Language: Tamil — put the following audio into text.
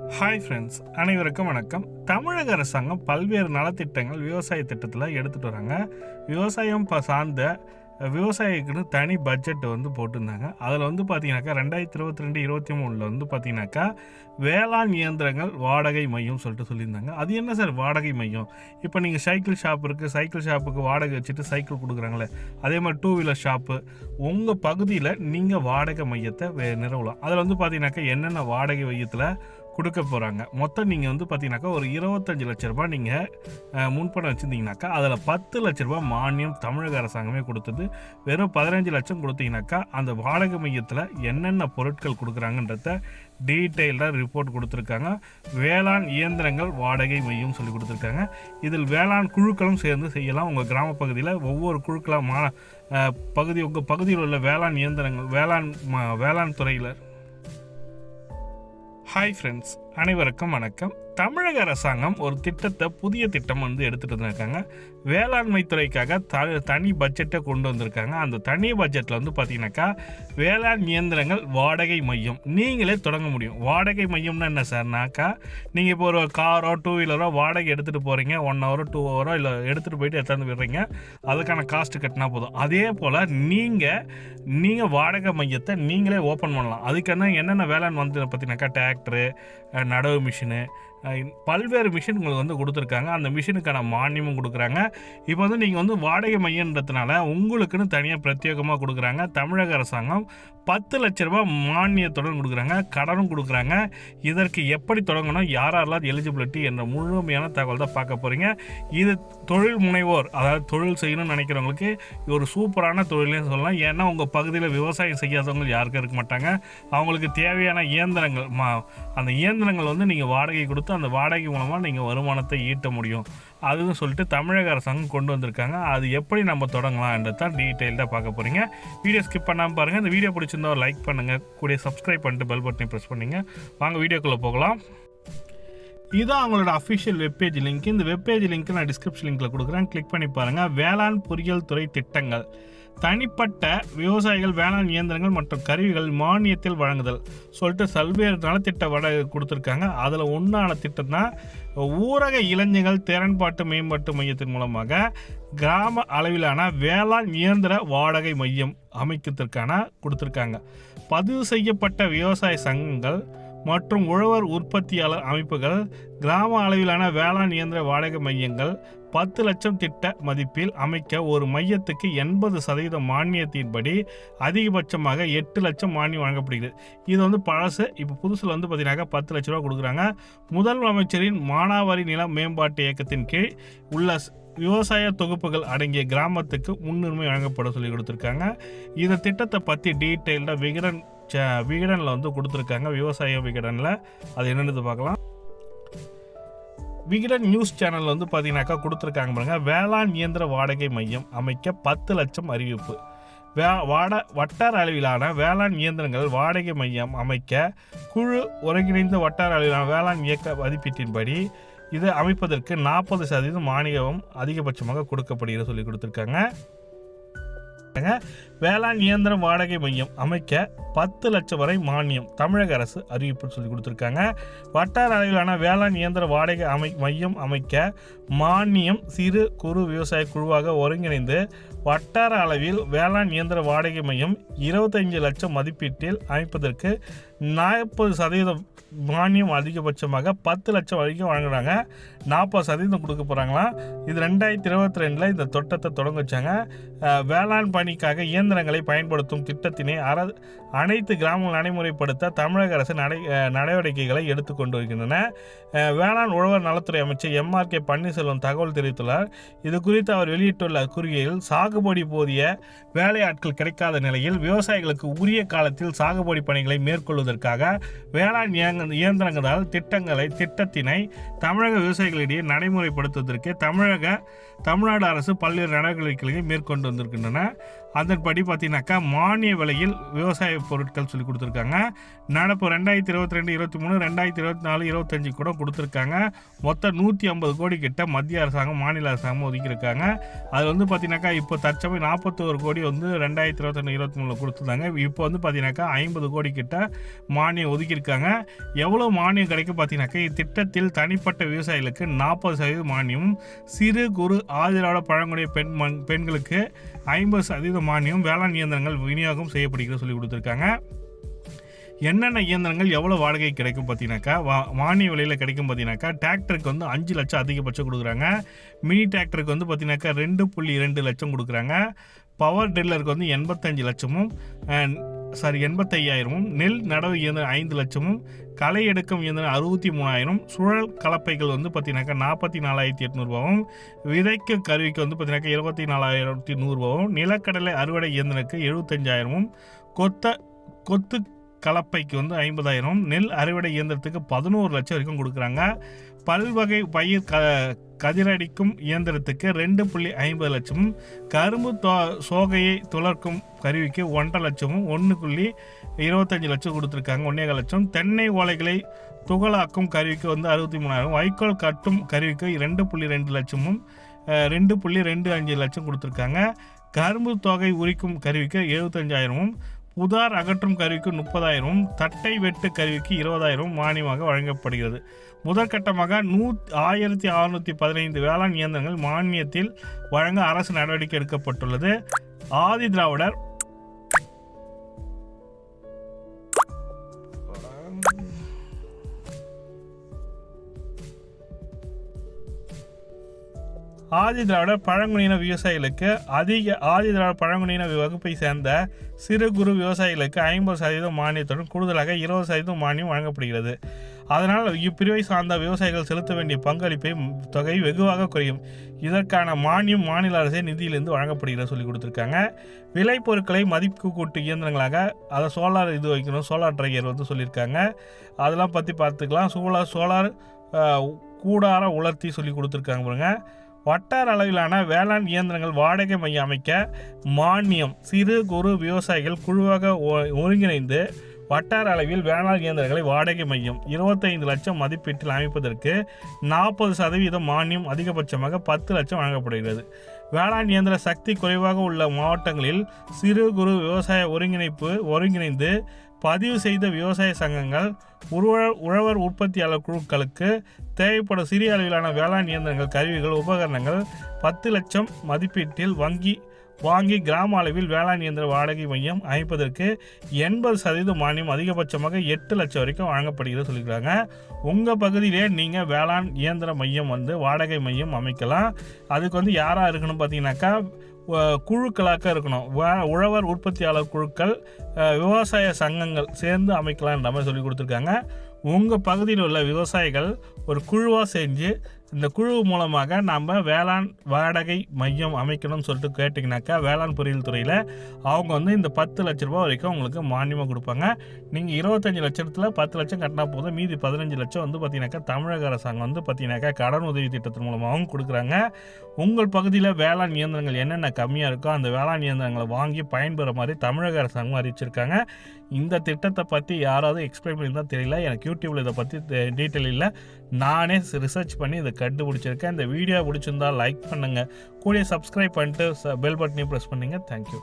ஹாய் ஃப்ரெண்ட்ஸ் அனைவருக்கும் வணக்கம். தமிழக அரசாங்கம் பல்வேறு நலத்திட்டங்கள் விவசாய திட்டத்தில் எடுத்துகிட்டு வராங்க. விவசாயம் இப்போ சார்ந்த விவசாயிக்குன்னு தனி பட்ஜெட் வந்து போட்டிருந்தாங்க. அதில் வந்து பார்த்தீங்கன்னாக்கா ரெண்டாயிரத்தி இருபத்தி ரெண்டு இருபத்தி மூணில் வந்து பார்த்தீங்கன்னாக்கா வேளாண் இயந்திரங்கள் வாடகை மையம் சொல்லிட்டு சொல்லியிருந்தாங்க. அது என்ன சார் வாடகை மையம்? இப்போ நீங்கள் சைக்கிள் ஷாப் இருக்குது சைக்கிள் ஷாப்புக்கு வாடகை வச்சுட்டு சைக்கிள் கொடுக்குறாங்களே அதே மாதிரி டூ வீலர் ஷாப்பு உங்கள் பகுதியில் நீங்கள் வாடகை மையத்தை வே- நிறுவலாம். அதில் வந்து பார்த்தீங்கன்னாக்கா என்னென்ன வாடகை மையத்தில் கொடுக்க போகிறாங்க மொத்தம் நீங்கள் வந்து பார்த்தீங்கன்னாக்கா ஒரு இருபத்தஞ்சு லட்ச ரூபாய் நீங்கள் முன்பணம் வச்சுருந்தீங்கனாக்கா அதில் பத்து லட்ச ரூபாய் மானியம் தமிழக அரசாங்கமே கொடுத்தது. வெறும் பதினஞ்சு லட்சம் கொடுத்தீங்கனாக்கா அந்த வாடகை மையத்தில் என்னென்ன பொருட்கள் கொடுக்குறாங்கன்றத டீட்டெயில்டாக ரிப்போர்ட் கொடுத்துருக்காங்க. வேளாண் இயந்திரங்கள் வாடகை மையம் சொல்லி கொடுத்துருக்காங்க. இதில் வேளாண் குழுக்களும் சேர்ந்து செய்யலாம். உங்கள் கிராம பகுதியில் ஒவ்வொரு குழுக்களாக மா பகுதி உங்கள் பகுதியில் உள்ள வேளாண் இயந்திரங்கள் வேளாண் ம- வேளாண் துறையில் ஹாய் ஃப்ரெண்ட்ஸ் அனைவருக்கும் வணக்கம். தமிழக அரசாங்கம் ஒரு திட்டத்தை புதிய திட்டம் வந்து எடுத்துகிட்டு வந்திருக்காங்க. வேளாண்மை துறைக்காக த தனி பட்ஜெட்டை கொண்டு வந்திருக்காங்க. அந்த தனி பட்ஜெட்டில் வந்து பார்த்தீங்கன்னாக்கா வேளாண் இயந்திரங்கள் வாடகை மையம். நீங்களே தொடங்க முடியும். வாடகை மையம்னா என்ன சார்னாக்கா நீங்கள் இப்போ ஒரு காரோ டூ வீலரோ வாடகை எடுத்துகிட்டு போகிறீங்க ஒன் ஹவரோ டூ ஹவரோ இல்லை எடுத்துகிட்டு போயிட்டு எடுத்தாந்து விடுறீங்க? அதுக்கான காஸ்ட்டு கட்டினா போதும். அதே போல் நீங்கள் நீங்கள் வாடகை மையத்தை நீங்களே ஓப்பன் பண்ணலாம். அதுக்கான என்னென்ன வேளாண் வந்து பார்த்தீங்கன்னாக்கா டிராக்டரு நடவு மிஷினு பல்வேறு மிஷின் உங்களுக்கு வந்து கொடுத்துருக்காங்க. அந்த மிஷினுக்கான மானியமும் கொடுக்குறாங்க. இப்போ வந்து நீங்கள் வந்து வாடகை மையன்றதுனால உங்களுக்குன்னு தனியாக பிரத்யேகமாக கொடுக்குறாங்க. தமிழக அரசாங்கம் பத்து லட்ச ரூபாய் மானியத்துடன் கொடுக்குறாங்க. கடனும் கொடுக்குறாங்க. இதற்கு எப்படி தொடங்கணும்? யாரெல்லாம் எலிஜிபிலிட்டி என்ற முழுமையான தகவல் தான் பார்க்க போகிறீங்க இது தொழில் முனைவோர் அதாவது தொழில் செய்யணும்னு நினைக்கிறவங்களுக்கு ஒரு சூப்பரான தொழிலே சொல்லலாம். ஏன்னா உங்கள் பகுதியில் விவசாயம் செய்யாதவங்க யாருக்கும் இருக்க மாட்டாங்க. அவங்களுக்கு தேவையான இயந்திரங்கள் மா அந்த இயந்திரங்கள் வந்து நீங்கள் வாடகை கொடுத்து அந்த வாடகை மூலமாக நீங்கள் வருமானத்தை ஈட்ட முடியும். அதுன்னு சொல்லிட்டு தமிழக அரசாங்கம் கொண்டு வந்திருக்காங்க. அது எப்படி நம்ம தொடங்கலாம்ன்றது தான் டீட்டெயில்டாக பார்க்க போகிறீங்க வீடியோ ஸ்கிப் பண்ணாமல் பாருங்கள் இந்த வீடியோ பிடிச்சிருந்தா ஒரு லைக் பண்ணுங்கள் கூட சப்ஸ்கிரைப் பண்ணிட்டு பெல் பட்டனை ப்ரெஸ் பண்ணிங்க. வாங்க வீடியோக்குள்ளே போகலாம். இதுதான் அவங்களோட அஃபிஷியல் வெப்பேஜ் லிங்க் இந்த வெப்பேஜ் லிங்க் நான் டிஸ்கிரிப்ஷன் லிங்கில் கொடுக்குறேன். கிளிக் பண்ணி பாருங்கள் வேளாண் பொறியியல் துறை திட்டங்கள். தனிப்பட்ட விவசாயிகள் வேளாண் இயந்திரங்கள் மற்றும் கருவிகள் மானியத்தில் வழங்குதல் சொல்லிட்டு பல்வேறு நலத்திட்ட வட கொடுத்துருக்காங்க. அதில் ஒன்றான திட்டம் தான் ஊரக இளைஞர்கள் திறன்பாட்டு மேம்பாட்டு மையத்தின் மூலமாக கிராம அளவிலான வேளாண் இயந்திர வாடகை மையம் அமைக்கிறதுக்கான கொடுத்துருக்காங்க. பதிவு செய்யப்பட்ட விவசாய சங்கங்கள் மற்றும் உழவர் உற்பத்தியாளர் அமைப்புகள் கிராம அளவிலான வேளாண் இயந்திர வாடகை மையங்கள் பத்து லட்சம் திட்ட மதிப்பில் அமைக்க ஒரு மையத்துக்கு எண்பது சதவீத மானியத்தின்படி அதிகபட்சமாக எட்டு லட்சம் மானியம் வழங்கப்படுகிறது. இது வந்து பழசு. இப்போ புதுசில் வந்து பார்த்தீங்கன்னா பத்து லட்ச ரூபா கொடுக்குறாங்க. முதலமைச்சரின் மானாவாரி நில மேம்பாட்டு இயக்கத்தின் கீழ் உள்ள விவசாய தொகுப்புகள் அடங்கிய கிராமத்துக்கு முன்னுரிமை வழங்கப்பட சொல்லி கொடுத்துருக்காங்க. இந்த திட்டத்தை பற்றி டீட்டெயில்டாக விகடன் ச விகடனில் வந்து கொடுத்துருக்காங்க. விவசாய விகடனில். அது என்னென்னு பார்க்கலாம். விகடன் நியூஸ் சேனல் வந்து பார்த்தீங்கன்னாக்கா கொடுத்துருக்காங்க பாருங்க. வேளாண் இயந்திர வாடகை மையம் அமைக்க பத்து லட்சம் அறிவிப்பு. வே வாட வட்டார அளவிலான வேளாண் இயந்திரங்கள் வாடகை மையம் அமைக்க குழு ஒருங்கிணைந்த வட்டார அளவிலான வேளாண் இயக்க மதிப்பீட்டின்படி இது அமைப்பதற்கு நாற்பது சதவீதம் மானியம் அதிகபட்சமாக கொடுக்கப்படுகிறது சொல்லி கொடுத்துருக்காங்க. வேளாண் இயந்திரம் வாடகை மையம் அமைக்க பத்து லட்சம் வரை மானியம் தமிழக அரசு அறிவிப்பு சொல்லி கொடுத்துருக்காங்க. வட்டார அளவிலான வேளாண் இயந்திர வாடகை அமை மையம் அமைக்க மானியம் சிறு குறு விவசாய குழுவாக ஒருங்கிணைந்து வட்டார அளவில் வேளாண் இயந்திர வாடகை மையம் இருபத்தஞ்சு லட்சம் மதிப்பீட்டில் அமைப்பதற்கு நாற்பது சதவீதம் மானியம் அதிகபட்சமாக பத்து லட்சம் வரைக்கும் வழங்குறாங்க. நாற்பது சதவீதம் கொடுக்க போகிறாங்களாம் இது ரெண்டாயிரத்தி இருபத்தி ரெண்டில் இந்த திட்டத்தை தொடங்க வச்சாங்க. வேளாண் பணிக்காக இயந்திரங்களை பயன்படுத்தும் திட்டத்தினை அர அனைத்து கிராமங்கள் நடைமுறைப்படுத்த தமிழக அரசு நடை நடவடிக்கைகளை எடுத்துக்கொண்டு வருகின்றன. வேளாண் உழவர் நலத்துறை அமைச்சர் எம்ஆர் கே. பன்னீர்செல்வம் தகவல் தெரிவித்துள்ளார். இது குறித்து அவர் வெளியிட்டுள்ள கூறுகையில் சாகுபடி போதிய வேலையாட்கள் கிடைக்காத நிலையில் விவசாயிகளுக்கு உரிய காலத்தில் சாகுபடி பணிகளை மேற்கொள்வதற்காக வேளாண் இயங்க- இயந்திரங்களால் திட்டங்களை திட்டத்தினை தமிழக விவசாயிகளிடையே நடைமுறைப்படுத்துவதற்கு தமிழக தமிழ்நாடு அரசு பல்வேறு நடவடிக்கைகளை மேற்கொண்டு வந்திருக்கின்றன. அதன்படி பார்த்தீங்கன்னாக்கா மானிய விலையில் விவசாய பொருட்கள் சொல்லி கொடுத்துருக்காங்க. நடப்பு ரெண்டாயிரத்தி இருபத்தி ரெண்டு இருபத்தி மூணு ரெண்டாயிரத்தி இருபத்தி நாலு இருபத்தஞ்சு கூட கொடுத்துருக்காங்க. மொத்தம் நூற்றி ஐம்பது கோடி கிட்ட மத்திய அரசாங்கம் மாநில அரசாங்கம் ஒதுக்கியிருக்காங்க. அது வந்து பார்த்தீங்கன்னாக்கா இப்போ தற்சமயம் நாற்பத்தோரு கோடி வந்து ரெண்டாயிரத்தி இருபத்தொன்று இருபத்தி மூணில் கொடுத்துருந்தாங்க. இப்போ வந்து பார்த்தீங்கன்னாக்கா ஐம்பது கோடி கிட்ட மானியம் ஒதுக்கியிருக்காங்க. எவ்வளோ மானியம் கிடைக்கும் பார்த்தீங்கன்னாக்கா இத்திட்டத்தில் தனிப்பட்ட விவசாயிகளுக்கு நாற்பது சதவீத மானியமும் சிறு குறு ஆதிராட பழங்குடிய பெண் பெண்களுக்கு ஐம்பது சதவீதம் மானியம் வேளாண் இயந்திரங்கள் விநியோகம் செய்யப்படுகிறது சொல்லி கொடுத்துருக்காங்க. என்னென்ன இயந்திரங்கள் எவ்வளோ வாடகை கிடைக்கும் பார்த்தீங்கன்னாக்கா வா மானிய விலையில் கிடைக்கும் பார்த்தீங்கன்னாக்கா டிராக்டருக்கு வந்து அஞ்சு லட்சம் அதிகபட்சம் கொடுக்குறாங்க. மினி டிராக்டருக்கு வந்து பார்த்தீங்கன்னாக்கா ரெண்டு புள்ளி ரெண்டு லட்சம் கொடுக்குறாங்க. பவர் டில்லருக்கு வந்து எண்பத்தஞ்சு லட்சமும் சாரி எண்பத்தையாயிரமும் நெல் நடவு இயந்திரம் ஐந்து லட்சமும் களை எடுக்கும் இயந்திரம் அறுபத்தி மூணாயிரம் சுழல் கலப்பைகள் வந்து பார்த்தீங்கன்னாக்கா நாற்பத்தி நாலாயிரத்தி எட்நூறுபாவும் விதைக்க கருவிக்கு வந்து பார்த்தீங்கன்னாக்கா இருபத்தி நாலாயிரத்தி நூறுபாவும் நிலக்கடலை அறுவடை இயந்திரக்கு எழுபத்தஞ்சாயிரமும் கொத்த கொத்து கலப்பைக்கு வந்து ஐம்பதாயிரம் நெல் அறுவடை இயந்திரத்துக்கு பதினோரு லட்சம் வரைக்கும் கொடுக்குறாங்க. பல்வகை பயிர் க கதிரடிக்கும் இயந்திரத்துக்கு ரெண்டு புள்ளி ஐம்பது லட்சமும் கரும்பு தோ சோகையை துளர்க்கும் கருவிக்கு ஒன்றரை லட்சமும் ஒன்று புள்ளி இருபத்தஞ்சி லட்சம் கொடுத்துருக்காங்க ஒன்றே லட்சம். தென்னை ஓலைகளை துகளாக்கும் கருவிக்கு வந்து அறுபத்தி மூணாயிரம் வைக்கோல் கட்டும் கருவிக்கு ரெண்டு புள்ளி ரெண்டு லட்சமும் ரெண்டு புள்ளி ரெண்டு அஞ்சு லட்சம் கொடுத்துருக்காங்க. கரும்பு தொகை உரிக்கும் கருவிக்கு எழுபத்தஞ்சாயிரமும் உதார் அகற்றும் கருவிக்கு முப்பதாயிரமும் தட்டை வெட்டு கருவிக்கு இருபதாயிரம் மானியமாக வழங்கப்படுகிறது. முதற்கட்டமாக நூ ஆயிரத்தி அறுநூற்றி பதினைந்து வேளாண் இயந்திரங்கள் மானியத்தில் வழங்க அரசு நடவடிக்கை எடுக்கப்பட்டுள்ளது. ஆதி திராவிடர் ஆதி திராவிட பழங்குடியின விவசாயிகளுக்கு அதிக ஆதி திராவிட பழங்குடியின வகுப்பை சேர்ந்த சிறு குறு விவசாயிகளுக்கு ஐம்பது சதவீதம் மானியத்துடன் கூடுதலாக இருபது சதவீதம் மானியம் வழங்கப்படுகிறது. அதனால் இப்பிரிவை சார்ந்த விவசாயிகள் செலுத்த வேண்டிய பங்களிப்பை தொகை வெகுவாக குறையும். இதற்கான மானியம் மாநில அரசே நிதியிலிருந்து வழங்கப்படுகிறது சொல்லி கொடுத்துருக்காங்க. விளைபொருட்களை மதிப்பு கூட்டு இயந்திரங்களாக அதை சோலார் இது வைக்கணும் சோலார் ட்ரையர் வந்து சொல்லியிருக்காங்க. அதெல்லாம் பற்றி பார்த்துக்கலாம். சோலார் சோலார் கூடார உலர்த்தி சொல்லி கொடுத்துருக்காங்க பாருங்கள் வட்டார அளவிலான வேளாண் இயந்திரங்கள் வாடகை மையம் அமைக்க மானியம் சிறு குறு விவசாயிகள் குழுவாக ஒ- ஒருங்கிணைந்து வட்டார அளவில் வேளாண் இயந்திரங்களை வாடகை மையம் இருபத்தைந்து லட்சம் மதிப்பீட்டில் அமைப்பதற்கு நாற்பது சதவீதம் மானியம் அதிகபட்சமாக பத்து லட்சம் வழங்கப்படுகிறது. வேளாண் இயந்திர சக்தி குறைவாக உள்ள மாவட்டங்களில் சிறு குறு விவசாய ஒருங்கிணைப்பு ஒருங்கிணைந்து பதிவு செய்த விவசாய சங்கங்கள் உழவ உழவர் உற்பத்தியாளர் குழுக்களுக்கு தேவைப்படும் சிறிய அளவிலான வேளாண் இயந்திரங்கள் கருவிகள் உபகரணங்கள் பத்து லட்சம் மதிப்பீட்டில் வங்கி வாங்கி கிராம அளவில் வேளாண் இயந்திர வாடகை மையம் அமைப்பதற்கு எண்பது சதவீத மானியம் அதிகபட்சமாக எட்டு லட்சம் வரைக்கும் வழங்கப்படுகிறது சொல்லிக்கிறாங்க உங்கள் பகுதியிலே நீங்கள் வேளாண் இயந்திர மையம் வந்து வாடகை மையம் அமைக்கலாம். அதுக்கு வந்து யாராக இருக்கணும் பார்த்தீங்கன்னாக்கா குழுக்களாக இருக்கணும். வ- உழவர் உற்பத்தியாளர் குழுக்கள் விவசாய சங்கங்கள் சேர்ந்து அமைக்கலான்ற மாதிரி சொல்லி கொடுத்துருக்காங்க. உங்கள் பகுதியில் உள்ள விவசாயிகள் ஒரு குழுவாக செஞ்சு இந்த குழு மூலமாக நம்ம வேளாண் வாடகை மையம் அமைக்கணும்னு சொல்லிட்டு கேட்டிங்கனாக்கா வேளாண் பொறியியல் துறையில் அவங்க வந்து இந்த பத்து லட்ச ரூபா வரைக்கும் உங்களுக்கு மானியமாக கொடுப்பாங்க. நீங்கள் இருபத்தஞ்சி லட்சத்தில் பத்து லட்சம் கட்டினா போதும். மீதி பதினஞ்சு லட்சம் வந்து பார்த்தீங்கன்னாக்கா தமிழக அரசாங்கம் வந்து பார்த்தீங்கன்னாக்கா கடன் உதவி திட்டத்தின் மூலமாகவும் கொடுக்குறாங்க. உங்கள் பகுதியில் வேளாண் இயந்திரங்கள் என்னென்ன கம்மியாக இருக்கோ அந்த வேளாண் இயந்திரங்களை வாங்கி பயன்பெற மாதிரி தமிழக அரசாங்கம் அறிவிச்சிருக்காங்க. இந்த திட்டத்தை பற்றி யாராவது எக்ஸ்பிளைன் பண்ணியிருந்தால் தெரியல. எனக்கு யூடியூப்பில் இதை பற்றி டீட்டெயில் இல்லை. நானே ரிசர்ச் பண்ணி இதை கண்டுபிடிச்சிருக்கேன். இந்த வீடியோ பிடிச்சிருந்தா லைக் பண்ணுங்கள் கூடிய சப்ஸ்கிரைப் பண்ணிட்டு பெல் பட்டனையும் ப்ரெஸ் பண்ணுங்கள் தேங்க்யூ